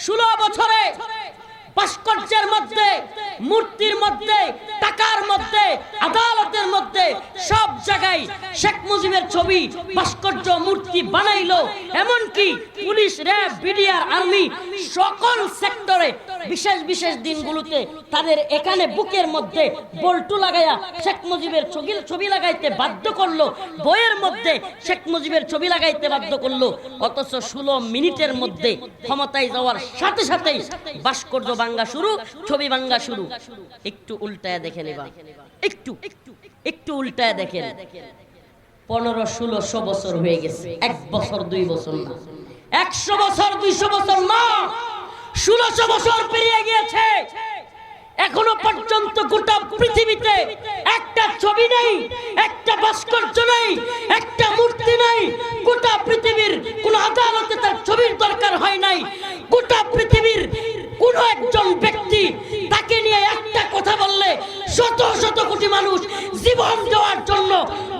ষোলো বছরে ভাস্কর্যের মধ্যে মূর্তির মধ্যে টাকার মধ্যে আদালতের মধ্যে জায়গায় শেখ মুজিবের ছবি, ভাস্কর্য, মূর্তি বানাইলো। এমনকি পুলিশ, র্যাব, বিডিআর, আর্মি সকল সেক্টরে বিশেষ বিশেষ দিনগুলোতে তাদের এখানে বুকের মধ্যে বল্টু লাগাইয়া শেখ মুজিবের ছবি ছবি লাগাইতে বাধ্য করল। বইয়ের মধ্যে শেখ মুজিবের ছবি লাগাইতে বাধ্য করল। অথচ ষোলো মিনিটের মধ্যে ক্ষমতায় যাওয়ার সাথে সাথেই ভাস্কর্য বাঙ্গা শুরু, ছবি বাঙ্গা শুরু। একটু উল্টায় দেখে নেবা। একটু একটু। উল্টায় দেখেন। পনেরো ষোলোশো বছর হয়ে গেছে। এক বছর, দুই বছর না। একশো বছর, দুইশো বছর না। ষোলোশো বছর পেরিয়ে গিয়েছে। এখনও পর্যন্ত গোটা পৃথিবীতে একটা ছবি নেই, একটা ভাস্কর্য নেই, একটা মূর্তি নেই। গোটা পৃথিবীর কোন আদালতে তার ছবির দরকার হয় নাই। গোটা পৃথিবীর কোন একজন ব্যক্তি তাকে নিয়ে একটা কথা বললে শত কোটি মানুষ জীবন দেওয়ার জন্য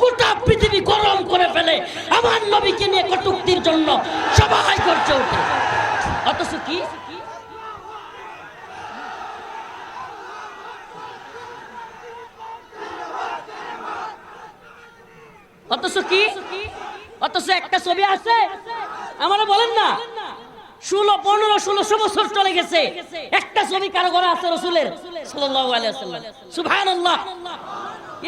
গোটা পৃথিবী গরম করে ফেলে। আমার নবীকে নিয়ে কটুক্তির জন্য সবাই করছে ওঠে। অথচ কি? অথচ কি? অথচ একটা ছবি আছে। আমারা বলেন না। ষোলো, পনেরো ষোলোশো বছর চলে গেছে। একটা ছবি কারও ঘরে আছে রসুলের।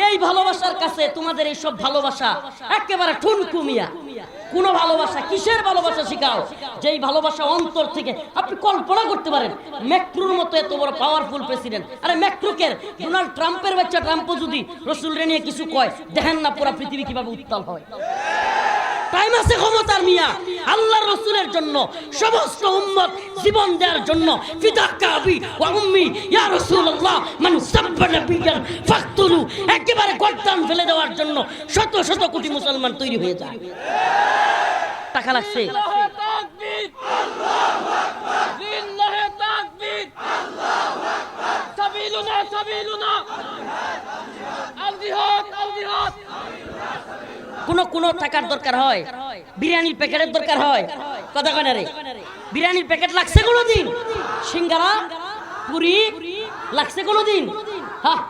এই ভালোবাসার কাছে তোমাদের এই সব ভালোবাসা একেবারে ঠুনকুমিয়া। কোন ভালোবাসা কিসের ভালোবাসা শিখাও? যেই ভালোবাসা অন্তর থেকে আপনি কল্পনা করতে পারেন। ম্যাক্রুর মতো এত বড় পাওয়ারফুল প্রেসিডেন্ট আরে ম্যাক্রুকের ডোনাল্ড ট্রাম্পের বাচ্চা ট্রাম্পও যদি রসুল রে নিয়ে কিছু কয়, দেখেন না পুরো পৃথিবী কীভাবে উত্তাল হয়। টাইম আছে ক্ষমতার মিয়া। আল্লাহর রসুলের জন্য সমস্ত উম্মত জীবন দেওয়ার জন্য ফিদা কাবি ওয়া উম্মি ইয়া রাসূলুল্লাহ মান সাব্বা নাবিয়ান ফাকতুলু একেবারে গর্দান ফেলে দেওয়ার জন্য শত শত কোটি মুসলমান তৈরি হয়ে যায়। টাকা লাগছে? তাকবীর আল্লাহু আকবার। কোন কোন টাকার দরকার হয়। বিরিয়ানির প্যাকেটের দরকার হয়। কথা কয় না রে? বিরিয়ানির প্যাকেট লাগছে কোনো দিন সিঙ্গারা, পুরি লাগছে কোনোদিন? হ্যাঁ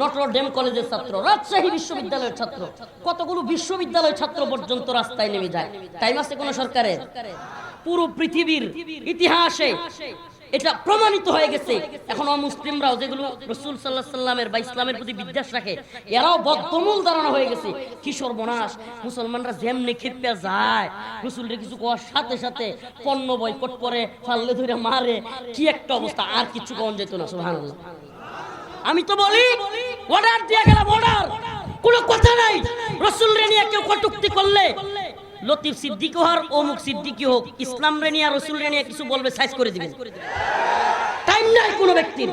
নটর ডেম কলেজের ছাত্র, রাজশাহী বিশ্ববিদ্যালয়ের ছাত্র, কতগুলো বিশ্ববিদ্যালয় ছাত্র পর্যন্ত রাস্তায় নেমে যায়? টাইম আছে কোন সরকারের? পুরো পৃথিবীর ইতিহাসে এটা প্রমাণিত হয়ে গেছে। এখন অমুসলিমরাও যেগুলো রসুল সাল্লাহ সাল্লামের বা ইসলামের প্রতি বিদ্বেষ রাখে, এরাও বদ্ধমূল ধারণা হয়ে গেছে। কিশোর বনাস মুসলমানরা যেমনি খেপে যায়, রসুলরে কিছু কোয়ার সাথে সাথে পণ্য বয়কট করে, ফাল্লে ধরে মারে, কি একটা অবস্থা, আর কিছু কম যেত না, সুবহানাল্লাহ। আমি তো বলি অর্ডার দিয়ে গেলাম অর্ডার কোনো কথা নাই। রসুল রে নিয়ে কেউ কটুক্তি করলে লতিফ সিদ্দিকি হর অমুক সিদ্দিকি হোক, ইসলাম রে নিয়ে রসুল রে নিয়ে কিছু বলবে, সাইজ করে দিবেন। টাইম নাই কোনো ব্যক্তির।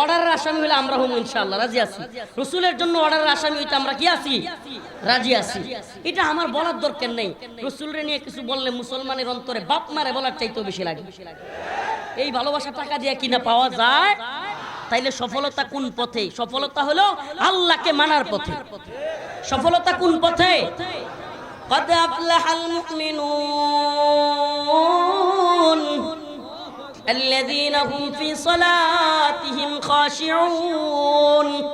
অর্ডারের আসামি হলে আমরা হম ইনশাআল্লাহ, রাজি আছি। রসুলের জন্য অর্ডারের আসামি হইতে আমরা কি আছি? রাজি আছি। এটা আমার বলার দরকার নেই। রসুল নিয়ে কিছু বললে মুসলমানের অন্তরে বাপ মারে বলার চাইতেও বেশি লাগে। এই ভালোবাসা টাকা দিয়ে কিনা পাওয়া যায়? তাইলে সফলতা কোন পথে? সফলতা হলো আল্লাহকে মানার পথে। সফলতা কোন পথে? قد أفلح المؤمنون الذين هم في صلاتهم خاشعون.